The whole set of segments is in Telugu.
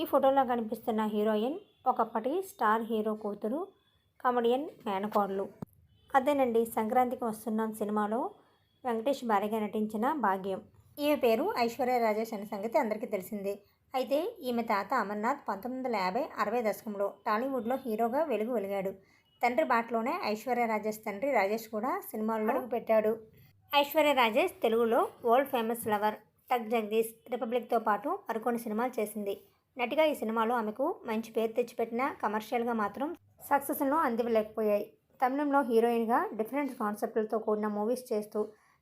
ఈ ఫోటోలో కనిపిస్తున్న హీరోయిన్ ఒకప్పటి స్టార్ హీరో కూతురు కమెడియన్ మేనకోడలు. అదేనండి సంక్రాంతికి వస్తున్నాం సినిమాలో వెంకటేష్ భార్యగా నటించిన భాగ్యం. ఈమె పేరు ఐశ్వర్య రాజేష్ అనే సంగతి అందరికీ తెలిసిందే. అయితే ఈమె తాత అమర్నాథ్ పంతొమ్మిది వందల యాభై అరవై దశకంలో టాలీవుడ్లో హీరోగా వెలుగు వెలిగాడు. తండ్రి బాటలోనే ఐశ్వర్య రాజేష్ తండ్రి రాజేష్ కూడా సినిమాల్లో పెట్టాడు. ఐశ్వర్య రాజేష్ తెలుగులో వరల్డ్ ఫేమస్ లవర్. టక్ జగదీష్ రిపబ్లిక్తో పాటు మరికొన్ని సినిమాలు చేసింది. నటిగా ఈ సినిమాలు ఆమెకు మంచి పేరు తెచ్చిపెట్టిన కమర్షియల్గా మాత్రం సక్సెస్ను అందివ్వలేకపోయాయి. తమిళంలో హీరోయిన్గా డిఫరెంట్ కాన్సెప్ట్లతో కూడిన మూవీస్ చేస్తూ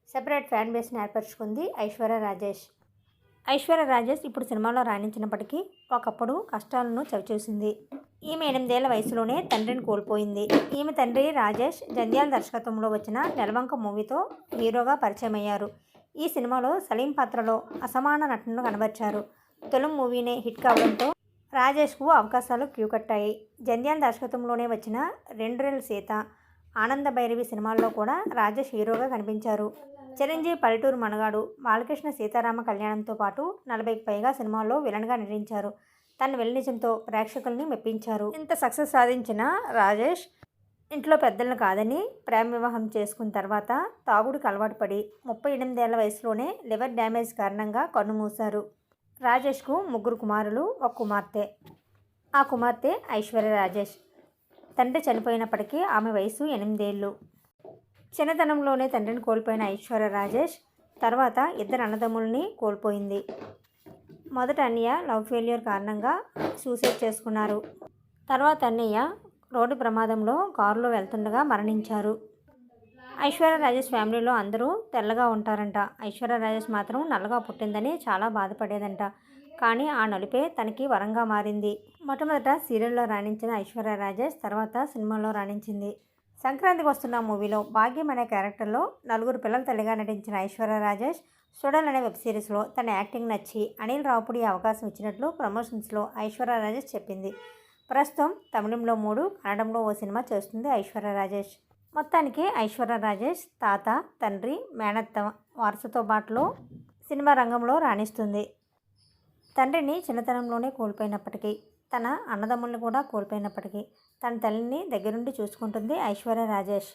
సెపరేట్ ఫ్యాన్ బేస్ని ఏర్పరచుకుంది ఐశ్వర్య రాజేష్. ఐశ్వర్య రాజేష్ ఇప్పుడు సినిమాలో రాణించినప్పటికీ ఒకప్పుడు కష్టాలను చవిచూసింది. ఈమె ఎనిమిదేళ్ళ వయసులోనే తండ్రిని కోల్పోయింది. ఈమె తండ్రి రాజేష్ జంధ్యాల దర్శకత్వంలో వచ్చిన నెలవంక మూవీతో హీరోగా పరిచయం అయ్యారు ఈ సినిమాలో సలీం పాత్రలో అసమాన నటనను కనబర్చారు. తొలి మూవీనే హిట్ కావడంతో రాజేష్కు అవకాశాలు క్యూ కట్టాయి జంధ్యాల దర్శకత్వంలోనే వచ్చిన రెండ్రెల్ సీత ఆనంద భైరవి సినిమాల్లో కూడా రాజేష్ హీరోగా కనిపించారు. చిరంజీవి పల్లెటూరు మనగాడు బాలకృష్ణ సీతారామ కళ్యాణంతో పాటు నలభైకి పైగా సినిమాల్లో విలన్గా నటించారు. తన వెల్లనిజంతో ప్రేక్షకుల్ని మెప్పించారు. ఇంత సక్సెస్ సాధించిన రాజేష్ ఇంట్లో పెద్దలను కాదని ప్రేమ వివాహం చేసుకున్న తర్వాత తాగుడికి అలవాటు పడి ముప్పై ఎనిమిదేళ్ళ వయసులోనే లివర్ డ్యామేజ్ కారణంగా కన్నుమూశారు రాజేష్కు ముగ్గురు కుమారులు ఒక కుమార్తె. ఆ కుమార్తె ఐశ్వర్య రాజేష్. తండ్రి చనిపోయినప్పటికీ ఆమె వయసు ఎనిమిదేళ్ళు చిన్నతనంలోనే తండ్రిని కోల్పోయిన ఐశ్వర్య రాజేష్ తర్వాత ఇద్దరు అన్నదమ్ముల్ని కోల్పోయింది. మొదట అన్నయ్య లవ్ ఫెయిల్యూర్ కారణంగా సూసైడ్ చేసుకున్నారు. తర్వాత అన్నయ్య రోడ్డు ప్రమాదంలో కారులో వెళ్తుండగా మరణించారు. ఐశ్వర్య రాజేష్ ఫ్యామిలీలో అందరూ తెల్లగా ఉంటారంట. ఐశ్వర్య రాజేష్ మాత్రం నల్లగా పుట్టిందని చాలా బాధపడేదంట. కానీ ఆ నలుపే తనకి వరంగా మారింది. మొట్టమొదట సీరియల్లో రాణించిన ఐశ్వర్య రాజేష్ తర్వాత సినిమాలో రాణించింది. సంక్రాంతికి వస్తున్న మూవీలో భాగ్యం అనే క్యారెక్టర్లో నలుగురు పిల్లల తల్లిగా నటించిన ఐశ్వర్య రాజేష్ సుడల్ అనే వెబ్ సిరీస్లో తన యాక్టింగ్ నచ్చి అనిల్ రావుపుడి అవకాశం ఇచ్చినట్లు ప్రమోషన్స్లో ఐశ్వర్య రాజేష్ చెప్పింది. ప్రస్తుతం తమిళంలో మూడు కన్నడంలో ఓ సినిమా చేస్తుంది ఐశ్వర్య రాజేష్. మొత్తానికి ఐశ్వర్య రాజేష్ తాత తండ్రి మేనత్త వారసతో బాటులో సినిమా రంగంలో రాణిస్తుంది. తండ్రిని చిన్నతనంలోనే కోల్పోయినప్పటికీ తన అన్నదమ్ముల్ని కూడా కోల్పోయినప్పటికీ తన తల్లిని దగ్గరుండి చూసుకుంటుంది ఐశ్వర్య రాజేష్.